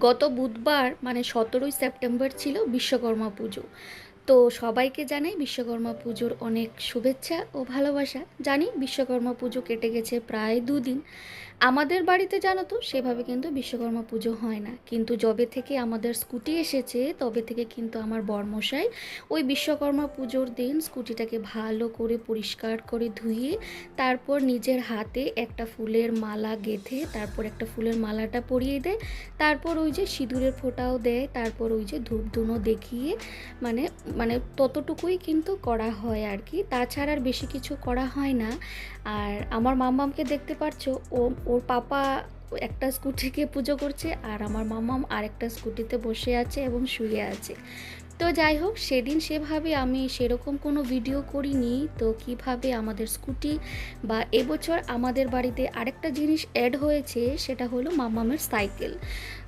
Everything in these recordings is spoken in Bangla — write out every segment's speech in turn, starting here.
গত বুধবার মানে সতেরোই সেপ্টেম্বর ছিল বিশ্বকর্মা পুজো। তো সবাইকে জানাই বিশ্বকর্মা পুজোর অনেক শুভেচ্ছা ও ভালোবাসা। জানি বিশ্বকর্মা পুজো কেটে গেছে প্রায় দুদিন। আমাদের বাড়িতে জানো তো, সেভাবে কিন্তু বিশ্বকর্মা পুজো হয় না। কিন্তু যবে থেকে আমাদের স্কুটি এসেছে, তবে থেকে কিন্তু আমার বর্মশাই ওই বিশ্বকর্মা পুজোর দিন স্কুটিটাকে ভালো করে পরিষ্কার করে ধুয়ে, তারপর নিজের হাতে একটা ফুলের মালা গেঁথে, তারপর একটা ফুলের মালাটা পরিয়ে দেয়, তারপর ওই যে সিঁদুরের ফোঁটাও দেয়, তারপর ওই যে ধূপ ধুনো দেখিয়ে মানে মানে ততটুকুই কিন্তু করা হয় আর কি। তাছাড়া আর বেশি কিছু করা হয় না। আর আমার মাম্মামকে দেখতে পারছ, ও, ওর পাপা একটা স্কুটিকে পুজো করছে আর আমার মাম্মাম আরেকটা স্কুটিতে বসে আছে এবং শুয়ে আছে। তো যাই হোক, সেদিন সেভাবে আমি সেরকম কোনো ভিডিও করিনি। তো কীভাবে আমাদের স্কুটি বা এবছর আমাদের বাড়িতে আরেকটা জিনিস অ্যাড হয়েছে, সেটা হলো মাম্মামের সাইকেল।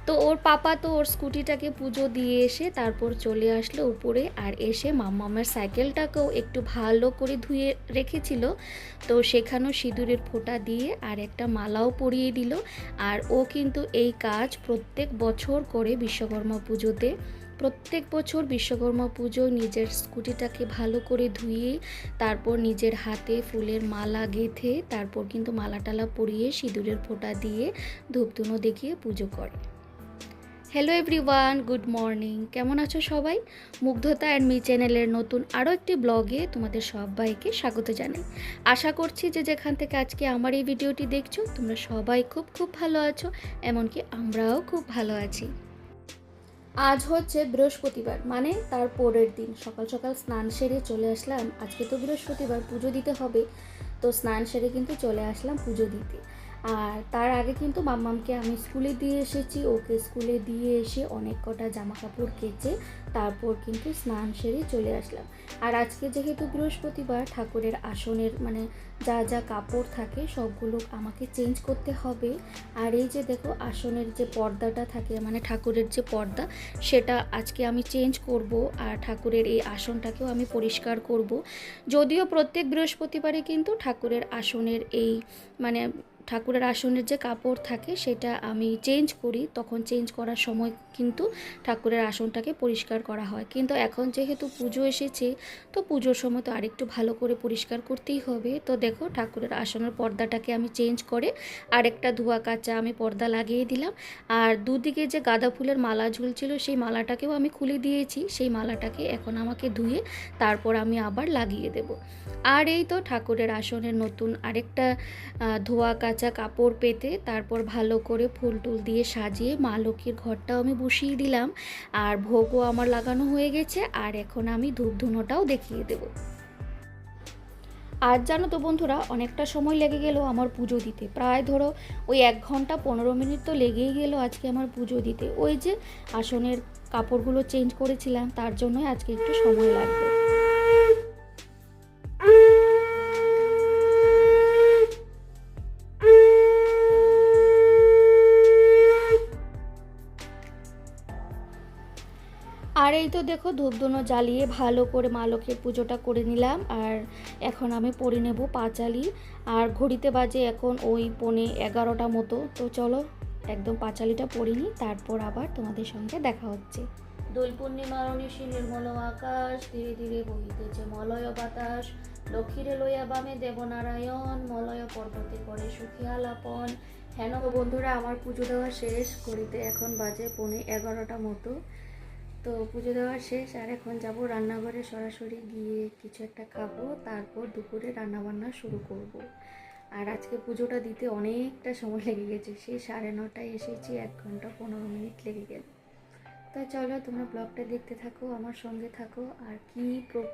তো ওর পাপা তো ওর স্কুটিটাকে পুজো দিয়ে এসে তারপর চলে আসলো উপরে আর এসে মাম্মামের সাইকেলটাকেও একটু ভালো করে ধুয়ে রেখেছিল। তো সেখানেও সিঁদুরের ফোঁটা দিয়ে আর একটা মালাও পরিয়ে দিল। আর ও কিন্তু এই কাজ প্রত্যেক বছর করে বিশ্বকর্মা পুজোতে। প্রত্যেক বছর বিশ্বকর্মা পুজো নিজের স্কুটিটাকে ভালো করে ধুয়ে, তারপর নিজের হাতে ফুলের মালা গেঁথে, তারপর কিন্তু মালা টালা পরিয়ে সিঁদুরের ফোঁটা দিয়ে ধূপধুনো দেখিয়ে পুজো করে। হ্যালো এভরিওয়ান গুড মর্নিং কেমন আছো সবাই? মুগ্ধতা অ্যান্ড মি চ্যানেলের নতুন আরও একটি ব্লগে তোমাদের সবাইকে স্বাগত জানাই। আশা করছি যে যেখান থেকে আজকে আমার এই ভিডিওটি দেখছ, তোমরা সবাই খুব খুব ভালো আছো, এমনকি আমরাও খুব ভালো আছি। আজ হচ্ছে বৃহস্পতিবার মানে তার পরের দিন। সকাল সকাল স্নান সেরে চলে আসলাম। আজকে তো বৃহস্পতিবার, পুজো দিতে হবে। তো স্নান সেরে কিন্তু চলে আসলাম পুজো দিতে। আর তার আগে কিন্তু মাম্মামকে আমি স্কুলে দিয়ে এসেছি। ওকে স্কুলে দিয়ে এসে অনেক কটা জামা কাপড় কেচে তারপর কিন্তু স্নান সেরে চলে আসলাম। আর আজকে যেহেতু বৃহস্পতিবার, ঠাকুরের আসনের মানে যা যা কাপড় থাকে সবগুলো আমাকে চেঞ্জ করতে হবে। আর এই যে দেখো, আসনের যে পর্দাটা থাকে মানে ঠাকুরের যে পর্দা, সেটা আজকে আমি চেঞ্জ করব আর ঠাকুরের এই আসনটাকেও আমি পরিষ্কার করব। যদিও প্রত্যেক বৃহস্পতিবারে কিন্তু ঠাকুরের আসনের এই মানে ঠাকুরের আসনের যে কাপড় থাকে সেটা আমি চেঞ্জ করি। তখন চেঞ্জ করার সময় কিন্তু ঠাকুরের আসনটাকে পরিষ্কার করা হয়। কিন্তু এখন যেহেতু পুজো এসেছে, তো পুজোর সময় তো আরেকটু ভালো করে পরিষ্কার করতেই হবে। তো দেখো ঠাকুরের আসনের পর্দাটাকে আমি চেঞ্জ করে আরেকটা ধোয়া কাচা আমি পর্দা লাগিয়ে দিলাম। আর দুদিকে যে গাঁদা ফুলের মালা ঝুলছিল সেই মালাটাকেও আমি খুলে দিয়েছি। সেই মালাটাকে এখন আমাকে ধুয়ে তারপর আমি আবার লাগিয়ে দেব। আর এই তো ঠাকুরের আসনের নতুন আরেকটা ধোয়া কাচা কাপড় পেতে তারপর ভালো করে ফুল টুল দিয়ে সাজিয়ে মা লক্ষ্মীর ঘরটাও আমি বসিয়ে দিলাম। আর ভোগও আমার লাগানো হয়ে গেছে, আর এখন আমি ধূপ ধুনোটাও দেখিয়ে দেব। আর জানো তো বন্ধুরা, অনেকটা সময় লেগে গেল আমার পুজো দিতে। প্রায় ধরো ওই এক ঘণ্টা পনেরো মিনিট তো লেগেই গেল আজকে আমার পুজো দিতে। ওই যে আসনের কাপড়গুলো চেঞ্জ করেছিলাম, তার জন্যই আজকে একটু সময় লাগবে। তো দেখো ধূপধুনো জ্বালিয়ে ভালো করে মা লক্ষ্মীর পুজোটা করে নিলাম, আর এখন আমি পরে নেব পাঁচালি আর ঘড়িতে বাজে এখন ওই পনে এগারোটা মতো, তো চলো একদম পাঁচালিটা পরে নিই, তারপর আবার তোমাদের সঙ্গে দেখা হচ্ছে। দোল পূর্ণিমার অনিশি নির্মল আকাশ, ধীরে ধীরে বহিতেছে মলয় বাতাস। লক্ষ্মীরে লইয়া বামে দেবনারায়ণ, মলয় পর্বতে করে সুখী আলাপন। হেন বন্ধুরা, আমার পুজো দেওয়া শেষ, ঘড়িতে এখন বাজে পনে এগারোটা মতো। তো পুজো দেওয়া শেষ, আর এখন যাব রান্নাঘরে। সরাসরি গিয়ে কিছু একটা খাব, তারপর দুপুরে রান্নাবান্না শুরু করব। আর আজকে পুজোটা দিতে অনেকটা সময় লেগে গেছে, সেই সাড়ে নটায় এসেছি, এক ঘণ্টা পনেরো মিনিট লেগে গেল। তা চলো তোমরা ব্লগটা দেখতে থাকো, আমার সঙ্গে থাকো, আর কি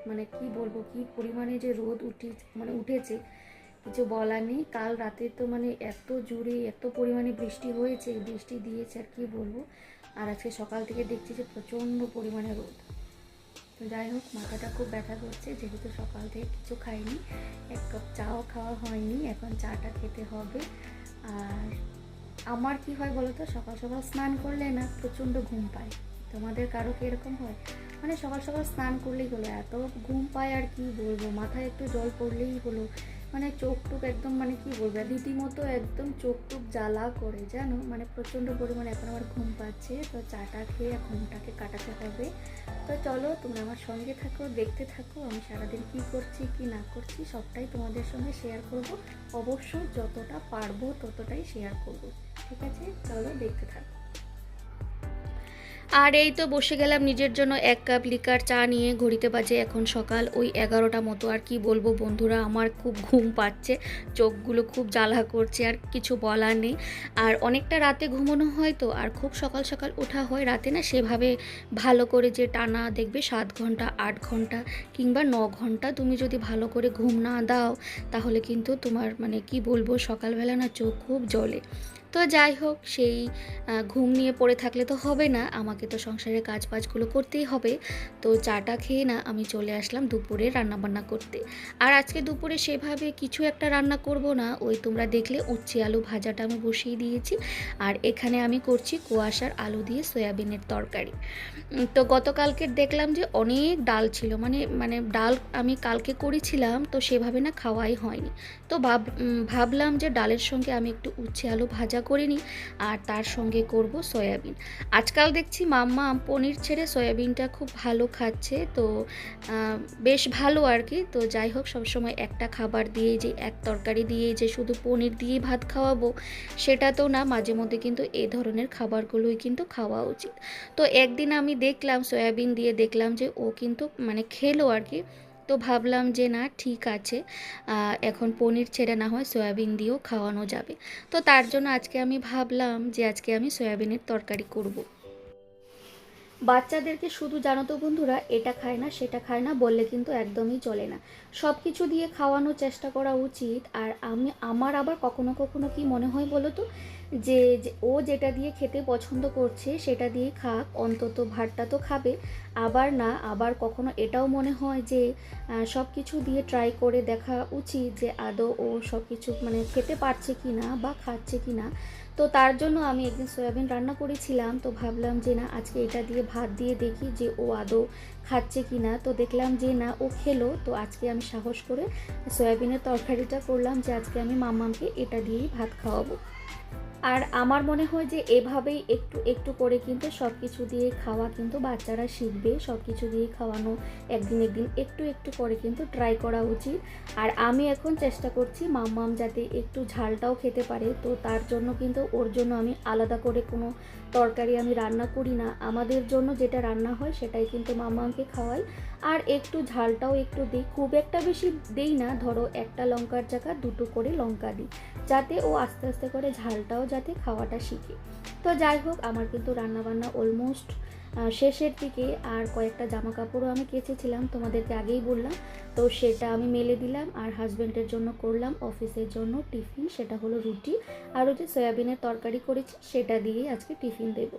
মানে কি বলব, কি পরিমাণে যে রোদ উঠে মানে উঠেছে, কিছু বলার নেই। কাল রাতে তো মানে এত জোরে, এত পরিমাণে বৃষ্টি হয়েছে, বৃষ্টি দিয়েছে, আর কি বলব। আর আজকে সকাল থেকে দেখছি যে প্রচণ্ড পরিমাণে রোদ। তো যাই হোক, মাথাটা খুব ব্যথা করছে, যেহেতু সকাল থেকে কিছু খাইনি, এক কাপ চাও খাওয়া হয়নি, এখন চাটা খেতে হবে। আর আমার কি হয় বলো তো, সকাল সকাল স্নান করলে না প্রচণ্ড ঘুম পায়। তোমাদের কারও কি এরকম হয়? মানে সকাল সকাল স্নান করলেই হলো, এত ঘুম পায় আর কি বলব, মাথায় একটু জল পড়লেই হলো। মানে চোখ টুক একদম মানে কি বলব, রীতিমতো একদম চোখ টুক জ্বালা করে, জানো? মানে প্রচণ্ড পরিমাণে এখন আমার ঘুম পাচ্ছে, তো চাটা খেয়ে ঘুমটাকে কাটাতে হবে। তো চলো তোমরা আমার সঙ্গে থাকো, দেখতে থাকো, আমি সারাদিন কি করছি, কি না করছি, সবটাই তোমাদের সঙ্গে শেয়ার করব। অবশ্যই যতটা পারব ততটাই শেয়ার করব। ঠিক আছে? চলো দেখতে থাকো। আর এই তো বসে গেলাম নিজের জন্য এক কাপ লিকার চা নিয়ে। ঘড়িতে বাজে এখন সকাল, ওই এগারোটা মতো। আর কি বলব বন্ধুরা, আমার খুব ঘুম পাচ্ছে, চোখগুলো খুব জ্বালা করছে, আর কিছু বলার নেই। আর অনেকটা রাতে ঘুমানো হয় তো, আর খুব সকাল সকাল ওঠা হয়। রাতে না সেভাবে ভালো করে যে টানা দেখবে সাত ঘণ্টা, আট ঘণ্টা, কিংবা ন ঘণ্টা, তুমি যদি ভালো করে ঘুম না দাও, তাহলে কিন্তু তোমার মানে কি বলব, সকালবেলা না চোখ খুব জ্বলে। তো যাই হোক, সেই ঘুম নিয়ে পড়ে থাকলে তো হবে না। আমাকে তো সংসারের কাজ বাজগুলো করতেই হবে। তো চাটা খেয়ে না আমি চলে আসলাম দুপুরে রান্নাবান্না করতে। আর আজকে দুপুরে সেভাবে কিছু একটা রান্না করব না। ওই তোমরা দেখলে উচ্চে আলু ভাজাটা আমি বসিয়ে দিয়েছি। আর এখানে আমি করছি কুয়াশার আলু দিয়ে সয়াবিনের তরকারি। তো গতকালকের দেখলাম যে অনেক ডাল ছিল। মানে মানে ডাল আমি কালকে করেছিলাম, তো সেভাবে না খাওয়াই হয়নি। তো ভাব ভাবলাম যে ডালের সঙ্গে আমি একটু উচ্ছে আলু ভাজা করে নিই আর তার সঙ্গে করব সয়াবিন। আজকাল দেখছি মাম্মা পনির ছেড়ে সয়াবিনটা খুব ভালো খাচ্ছে, তো বেশ ভালো আর কি। তো যাই হোক, সবসময় একটা খাবার দিয়ে যে, এক তরকারি দিয়ে যে, শুধু পনির দিয়ে ভাত খাওয়াবো, সেটা তো না, মাঝে মধ্যে কিন্তু এই ধরনের খাবারগুলোই কিন্তু খাওয়া উচিত। তো একদিন আমি দেখলাম, সয়াবিন দিয়ে দেখলাম যে, ও কিন্তু মানে খেলো আর কি। তো ভাবলাম যে না, ঠিক আছে। এখন পনির ছেড়ে না হয় সয়াবিন দিয়েও খাওয়ানো যাবে। তো তার জন্য আজকে আমি ভাবলাম যে আজকে আমি সয়াবিনের তরকারি করব। বাচ্চাদেরকে শুধু জানো তো বন্ধুরা, এটা খায় না, সেটা খায় না, বললে কিন্তু একদমই চলে না। সব কিছু দিয়ে খাওয়ানোর চেষ্টা করা উচিত। আর আমি, আমার আবার কখনো কখনো কি মনে হয় বলো তো যে ও যেটা দিয়ে খেতে পছন্দ করছে সেটা দিয়ে খাক, অন্তত ভাতটা তো খাবে। আবার না, আবার কখনো এটাও মনে হয় যে সব কিছু দিয়ে ট্রাই করে দেখা উচিত যে, আদৌ ও সব কিছু মানে খেতে পারছে কি না বা খাচ্ছে কি না তো তার জন্য আমি একদিন সয়াবিন রান্না করেছিলাম, তো ভাবলাম যে, না, আজকে এটা দিয়ে ভাত দিয়ে দেখি যে, ও আদৌ খাচ্ছে কি না তো দেখলাম যে, না, ও খেলো। তো আজকে আমি সাহস করে সয়াবিনের তরকারিটা করলাম যে, আজকে আমি মামাকে এটা দিয়েই ভাত খাওয়াবো। আর আমার মনে হয় যে এভাবেই একটু একটু করে কিন্তু সব কিছু দিয়ে খাওয়া কিন্তু বাচ্চারা শিখবে। সব কিছু দিয়ে খাওয়ানো একদিন একদিন একটু একটু করে কিন্তু ট্রাই করা উচিত। আর আমি এখন চেষ্টা করছি মাম্মাম যাতে একটু ঝালটাও খেতে পারে। তো তার জন্য কিন্তু ওর জন্য আমি আলাদা করে কোনো তরকারি আমি রান্না করি না। আমাদের জন্য যেটা রান্না হয় সেটাই কিন্তু মামাকে খাওয়াই। আর একটু ঝালটাও একটু দিই। খুব একটা বেশি দেই না। ধরো একটা লঙ্কার জায়গা দুটো করে লঙ্কা দিই। যাতে ও আস্তে আস্তে করে ঝালটাও যাতে খাওয়াটা শিখে। তো যাই হোক, আমার কিন্তু রান্নাবান্না অলমোস্ট শেষের দিকে আর কয়েকটা জামা কাপড়ও আমি কেচেছিলাম, তোমাদেরকে আগেই বললাম। তো সেটা আমি মেলে দিলাম আর হাজব্যান্ডের জন্য করলাম অফিসের জন্য টিফিন সেটা হলো রুটি। আর ওই যে সয়াবিনের তরকারি করেছি, সেটা দিয়েই আজকে টিফিন দেবো।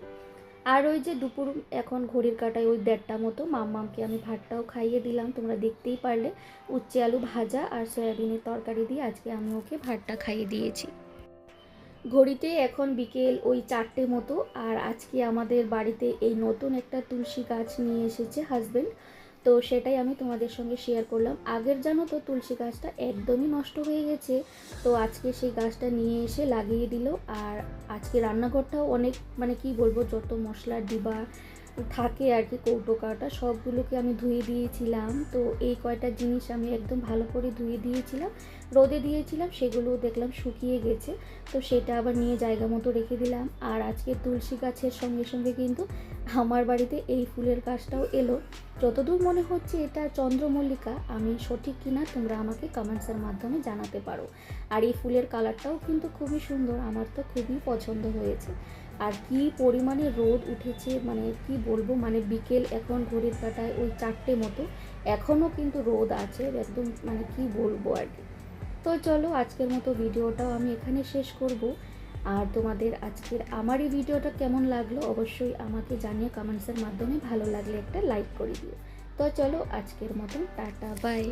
আর ওই যে দুপুর এখন ঘড়ির কাটায় ওই দেড়টা মতো, মাম্মামকে আমি ভাতটাও খাইয়ে দিলাম, তোমরা দেখতেই পারলে। উচ্চে আলু ভাজা আর সয়াবিনের তরকারি দিয়ে আজকে আমি ওকে ভাতটা খাইয়ে দিয়েছি। ঘড়িতে এখন বিকেল ওই চারটে মতো, আর আজকে আমাদের বাড়িতে এই নতুন একটা তুলসী গাছ নিয়ে এসেছে হাজবেন্ড তো সেটাই আমি তোমাদের সঙ্গে শেয়ার করলাম। আগের জানো তো তুলসী গাছটা একদমই নষ্ট হয়ে গেছে, তো আজকে সেই গাছটা নিয়ে এসে লাগিয়ে দিল। আর আজকে রান্নাঘরটাও অনেক মানে কি বলব, যত মশলার ডিবা থাকে আর কি, কৌটো কাটা, সবগুলোকে আমি ধুয়ে দিয়েছিলাম। তো এই কয়টা জিনিস আমি একদম ভালো করে ধুয়ে দিয়েছিলাম, রোদে দিয়েছিলাম সেগুলো দেখলাম শুকিয়ে গেছে। তো সেটা আবার নিয়ে জায়গা মতো রেখে দিলাম। আর আজকে তুলসী গাছের সঙ্গে সঙ্গে কিন্তু আমার বাড়িতে এই ফুলের গাছটাও এলো। যতদূর মনে হচ্ছে এটা চন্দ্রমল্লিকা, আমি সঠিক কিনা তোমরা আমাকে কমেন্টসের মাধ্যমে জানাতে পারো। আর এই ফুলের কালারটাও কিন্তু খুবই সুন্দর, আমার তো খুবই পছন্দ হয়েছে। আর কি পরিমাণে রোদ উঠেছে মানে কি বলব মানে বিকেল এখন ঘড়ির কাটায় ওই চারটে মতো। এখনও কিন্তু রোদ আছে, একদম মানে কি বলব আর কি। তো চলো আজকের মতো ভিডিওটাও আমি এখানে শেষ করব। আর তোমাদের আজকের আমার এই ভিডিওটা কেমন লাগল অবশ্যই আমাকে জানিয়ে কমেন্টসের মাধ্যমে, ভালো লাগলে একটা লাইক করে দিও। তো চলো আজকের মতন, টাটা বাই